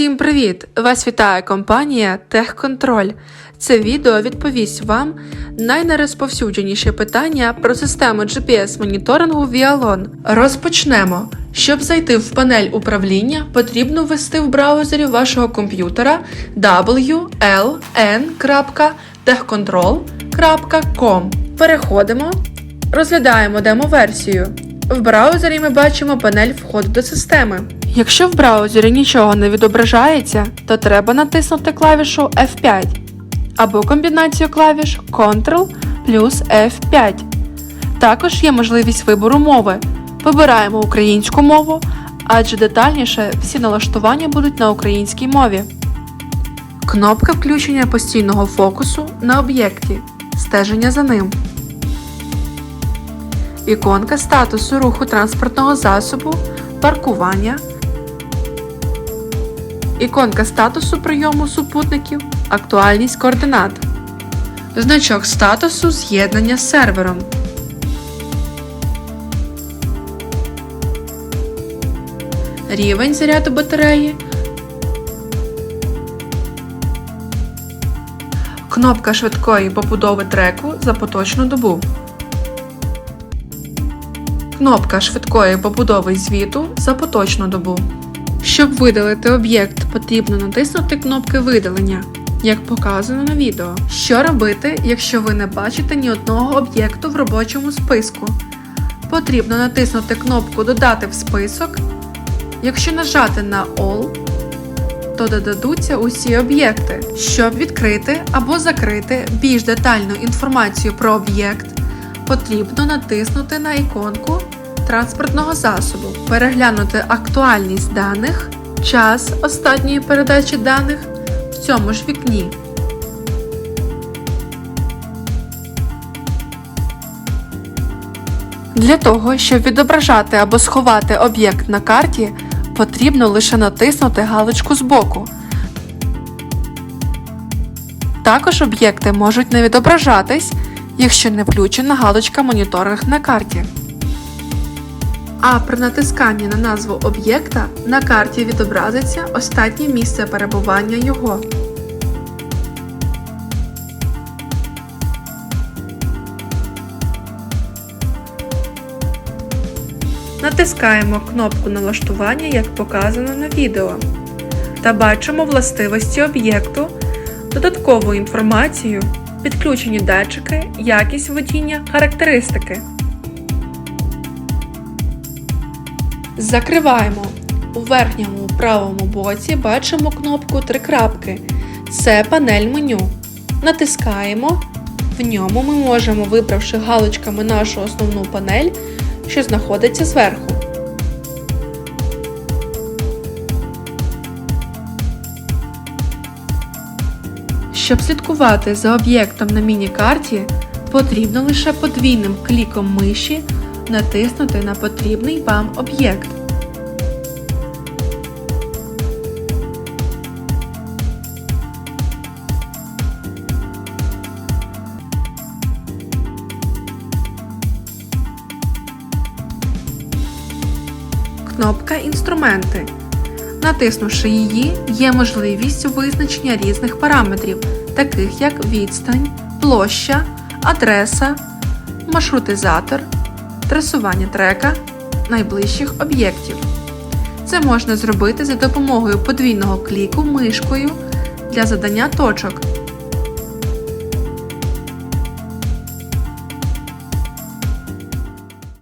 Всім привіт! Вас вітає компанія Техконтроль. Це відео відповість вам найнерозповсюдженіші питання про систему GPS-моніторингу Vialon. Розпочнемо. Щоб зайти в панель управління, потрібно ввести в браузері вашого комп'ютера wln.techcontrol.com. Переходимо, розглядаємо демо-версію. В браузері ми бачимо панель входу до системи. Якщо в браузері нічого не відображається, то треба натиснути клавішу F5 або комбінацію клавіш Ctrl плюс F5. Також є можливість вибору мови. Вибираємо українську мову, адже детальніше всі налаштування будуть на українській мові. Кнопка включення постійного фокусу на об'єкті. Стеження за ним. Іконка статусу руху транспортного засобу, паркування. Іконка статусу прийому супутників, актуальність координат. Значок статусу з'єднання з сервером. Рівень заряду батареї. Кнопка швидкої побудови треку за поточну добу. Кнопка швидкої побудови звіту за поточну добу. Щоб видалити об'єкт, потрібно натиснути кнопки видалення, як показано на відео. Що робити, якщо ви не бачите ні одного об'єкту в робочому списку? Потрібно натиснути кнопку Додати в список. Якщо нажати на All, то додадуться усі об'єкти. Щоб відкрити або закрити більш детальну інформацію про об'єкт, потрібно натиснути на іконку транспортного засобу, переглянути актуальність даних, час останньої передачі даних в цьому ж вікні. Для того, щоб відображати або сховати об'єкт на карті, потрібно лише натиснути галочку збоку. Також об'єкти можуть не відображатись, якщо не включена галочка моніторинг на карті. А при натисканні на назву об'єкта на карті відобразиться останнє місце перебування його. Натискаємо кнопку налаштування, як показано на відео, та бачимо властивості об'єкту, додаткову інформацію, підключені датчики, якість водіння, характеристики. Закриваємо. У верхньому правому боці бачимо кнопку три крапки. Це панель меню. Натискаємо. В ньому ми можемо, вибравши галочками нашу основну панель, що знаходиться зверху. Щоб слідкувати за об'єктом на міні-карті, потрібно лише подвійним кліком миші натиснути на потрібний вам об'єкт. Кнопка Інструменти. Натиснувши її, є можливість визначення різних параметрів, таких як відстань, площа, адреса, маршрутизатор, трасування трека найближчих об'єктів. Це можна зробити за допомогою подвійного кліку мишкою для задання точок